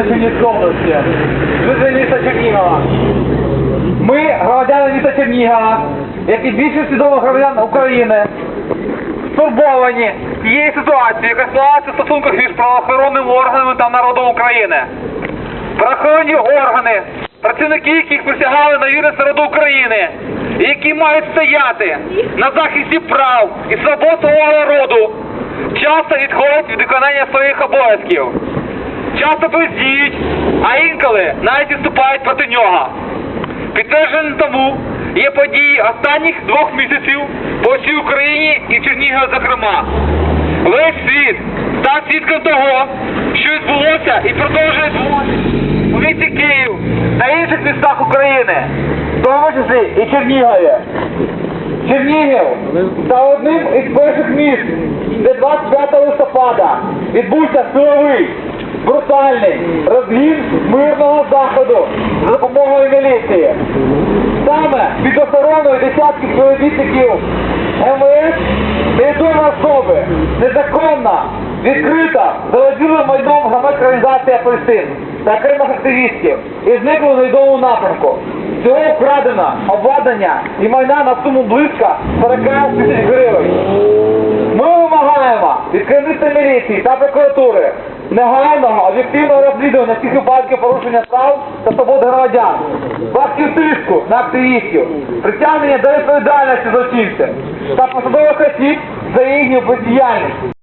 Області, жителі міста Чернігова. Ми, громадяни міста Чернігова, як і більшість свідомих громадян України, стурбовані тією ситуацією, яка склалася в стосунках між правоохоронними органами та народом України. Правоохоронні органи, працівники яких присягали на вірність народу України, які мають стояти на захисті прав і свобод свого народу, часто відходять від виконання своїх обов'язків. Часто бездіють, а інколи навіть виступають проти нього. Підтвердженим тому є події останніх двох місяців по всій Україні і Чернігові, зокрема. Весь світ став свідком того, що відбулося і продовжує відбуватися у місті Київ та інших містах України, в тому числі і Чернігові. Чернігів став одним із перших міст, де 25 листопада відбувся силовий, брутальний розгін мирного заходу за допомогою міліції. Саме під охороною десятків співробітників МВС невідомі особи незаконно, відкрита заводіли майном громадська Апельсин та окремих активістів і зникли на відомому напрямку. Всього вкрадено обладнання і майна на суму близько 40 тисяч гривень. Ми вимагаємо від керівництва міліції та прокуратури негайного об'єктивного розслідування всіх випадків порушення прав та свобод громадян, фактів тиску на активістів, притягнення до відповідальності злочинців та посадових осіб за їхню бездіяльність.